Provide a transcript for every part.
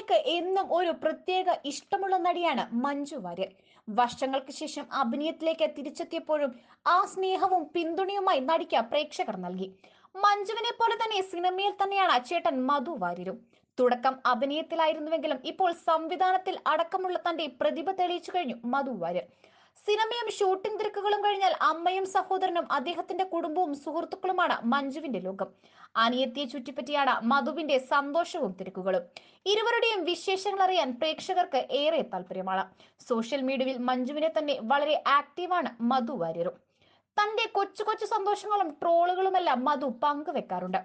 മലയാളികൾക്ക് എന്നും ഒരു പ്രത്യേക ഇഷ്ടമുള്ള നടിയാണ് മഞ്ജു വാര്യർ. വർഷങ്ങൾക്ക് ശേഷം അഭിനയത്തിലേക്ക് തിരിച്ചെത്തിയപ്പോഴും ആ സ്നേഹവും പിന്തുണയുമായി നടിക്ക് പ്രേക്ഷകർ നൽകി. മഞ്ജുവിനെ പോലെ തന്നെ സിനിമയിൽ തന്നെയാണ് ചേട്ടൻ മധു വാര്യരും. തുടക്കം അഭിനയത്തിലായിരുന്നുവെങ്കിലും ഇപ്പോൾ സംവിധാനത്തിൽ അടക്കമുള്ള തന്റെ പ്രതിഭ തെളിയിച്ചു കഴിഞ്ഞു മധു വാര്യർ. സിനിമയും ഷൂട്ടിംഗ് തിരക്കുകളും കഴിഞ്ഞാൽ അമ്മയും സഹോദരനും അദ്ദേഹത്തിന്റെ കുടുംബവും സുഹൃത്തുക്കളുമാണ് മഞ്ജുവിന്റെ ലോകം. അനിയത്തിയെ ചുറ്റിപ്പറ്റിയാണ് മധുവിന്റെ സന്തോഷവും തിരക്കുകളും. ഇരുവരുടെയും വിശേഷങ്ങൾ അറിയാൻ പ്രേക്ഷകർക്ക് ഏറെ താല്പര്യമാണ്. സോഷ്യൽ മീഡിയയിൽ മഞ്ജുവിനെ തന്നെ വളരെ ആക്റ്റീവാണ് മധു വാര്യരും. തന്റെ കൊച്ചു കൊച്ചു സന്തോഷങ്ങളും ട്രോളുകളുമെല്ലാം മധു പങ്കുവെക്കാറുണ്ട്.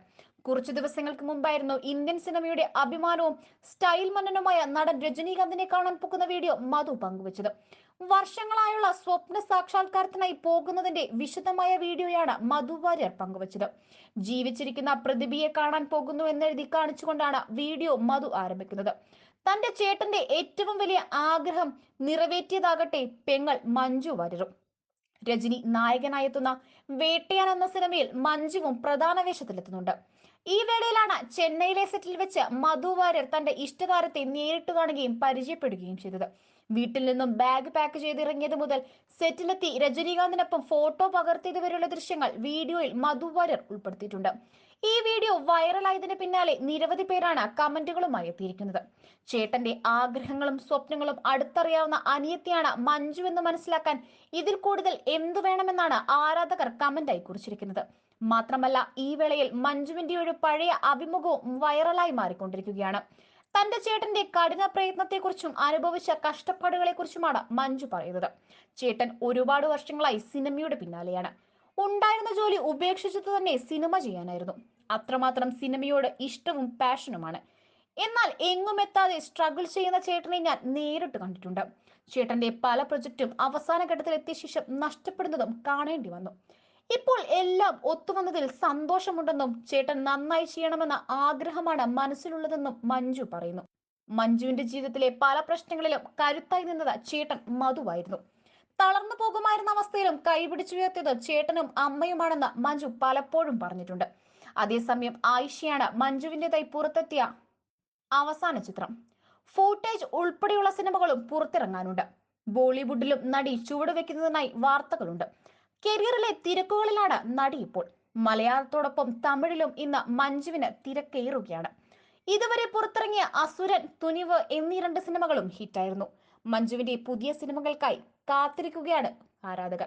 കുറച്ചു ദിവസങ്ങൾക്ക് മുമ്പായിരുന്നു ഇന്ത്യൻ സിനിമയുടെ അഭിമാനവും സ്റ്റൈൽ മന്നനുമായ നടൻ രജനീകാന്തിനെ കാണാൻ പോകുന്ന വീഡിയോ മധു പങ്കുവച്ചത്. വർഷങ്ങളായുള്ള സ്വപ്ന സാക്ഷാത്കാരത്തിനായി പോകുന്നതിന്റെ വിശദമായ വീഡിയോയാണ് മധു വാര്യർ പങ്കുവച്ചത്. ജീവിച്ചിരിക്കുന്ന പ്രതിഭയെ കാണാൻ പോകുന്നു എന്നെഴുതി കാണിച്ചുകൊണ്ടാണ് വീഡിയോ മധു ആരംഭിക്കുന്നത്. തന്റെ ചേട്ടന്റെ ഏറ്റവും വലിയ ആഗ്രഹം നിറവേറ്റിയതാകട്ടെ പെങ്ങൾ മഞ്ജു വാര്യരും. രജനി നായകനായെത്തുന്ന വേട്ടയാൻ എന്ന സിനിമയിൽ മഞ്ജുവും പ്രധാന വേഷത്തിലെത്തുന്നുണ്ട്. ഈ വേളയിലാണ് ചെന്നൈയിലെ സെറ്റിൽ വെച്ച് മധു വാര്യർ തന്റെ ഇഷ്ടതാരത്തെ നേരിട്ട് കാണുകയും പരിചയപ്പെടുകയും ചെയ്തത്. വീട്ടിൽ നിന്നും ബാഗ് പാക്ക് ചെയ്തിറങ്ങിയത് മുതൽ സെറ്റിലെത്തി രജനീകാന്തിനൊപ്പം ഫോട്ടോ പകർത്തിയതുവരെയുള്ള ദൃശ്യങ്ങൾ വീഡിയോയിൽ മധു വാര്യർ ഉൾപ്പെടുത്തിയിട്ടുണ്ട്. ഈ വീഡിയോ വൈറലായതിന് പിന്നാലെ നിരവധി പേരാണ് കമന്റുകളുമായി എത്തിയിരിക്കുന്നത്. ചേട്ടന്റെ ആഗ്രഹങ്ങളും സ്വപ്നങ്ങളും അടുത്തറിയാവുന്ന അനിയത്തിയാണ് മഞ്ജു എന്ന് മനസ്സിലാക്കാൻ ഇതിൽ കൂടുതൽ എന്തു വേണമെന്നാണ് ആരാധകർ കമന്റായി കുറിച്ചിരിക്കുന്നത്. മാത്രമല്ല ഈ വേളയിൽ മഞ്ജുവിന്റെ ഒരു പഴയ അഭിമുഖവും വൈറലായി മാറിക്കൊണ്ടിരിക്കുകയാണ്. തന്റെ ചേട്ടന്റെ കഠിന പ്രയത്നത്തെക്കുറിച്ചും അനുഭവിച്ച കഷ്ടപ്പാടുകളെക്കുറിച്ചുമാണ് മഞ്ജു പറയുന്നത്. ചേട്ടൻ ഒരുപാട് വർഷങ്ങളായി സിനിമയുടെ പിന്നാലെയാണ്. ഉണ്ടായിരുന്ന ജോലി ഉപേക്ഷിച്ചത് തന്നെ സിനിമ ചെയ്യാനായിരുന്നു. അത്രമാത്രം സിനിമയോട് ഇഷ്ടവും പാഷനുമാണ്. എന്നാൽ എങ്ങും എത്താതെ സ്ട്രഗിൾ ചെയ്യുന്ന ചേട്ടനെ ഞാൻ നേരിട്ട് കണ്ടിട്ടുണ്ട്. ചേട്ടന്റെ പല പ്രൊജക്റ്റും അവസാന ഘട്ടത്തിൽ എത്തിയ ശേഷം നഷ്ടപ്പെടുന്നതും കാണേണ്ടി വന്നു. ഇപ്പോൾ എല്ലാം ഒത്തുവന്നതിൽ സന്തോഷമുണ്ടെന്നും ചേട്ടൻ നന്നായി ചെയ്യണമെന്ന ആഗ്രഹമാണ് മനസ്സിലുള്ളതെന്നും മഞ്ജു പറയുന്നു. മഞ്ജുവിന്റെ ജീവിതത്തിലെ പല പ്രശ്നങ്ങളിലും കരുത്തായി നിന്നത് ചേട്ടൻ മധുവായിരുന്നു. തളർന്നു പോകുമായിരുന്ന അവസ്ഥയിലും കൈപിടിച്ചുയർത്തിയത് ചേട്ടനും അമ്മയുമാണെന്ന് മഞ്ജു പലപ്പോഴും പറഞ്ഞിട്ടുണ്ട്. അതേസമയം ആയിഷയാണ് മഞ്ജുവിന്റെതായി പുറത്തെത്തിയ അവസാന ചിത്രം. ഫൂട്ടേജ് ഉൾപ്പെടെയുള്ള സിനിമകളും പുറത്തിറങ്ങാനുണ്ട്. ബോളിവുഡിലും നടി ചുവടുവെക്കുന്നതിനായി വാർത്തകളുണ്ട്. കരിയറിലെ തിരക്കുകളിലാണ് നടി ഇപ്പോൾ. മലയാളത്തോടൊപ്പം തമിഴിലും ഇന്ന് മഞ്ജുവിന് തിരക്കേറുകയാണ്. ഇതുവരെ പുറത്തിറങ്ങിയ അസുരൻ തുനിവ് എന്നീ രണ്ട് സിനിമകളും ഹിറ്റായിരുന്നു. മഞ്ജുവിന്റെ പുതിയ സിനിമകൾക്കായി കാത്തിരിക്കുകയാണ് ആരാധകർ.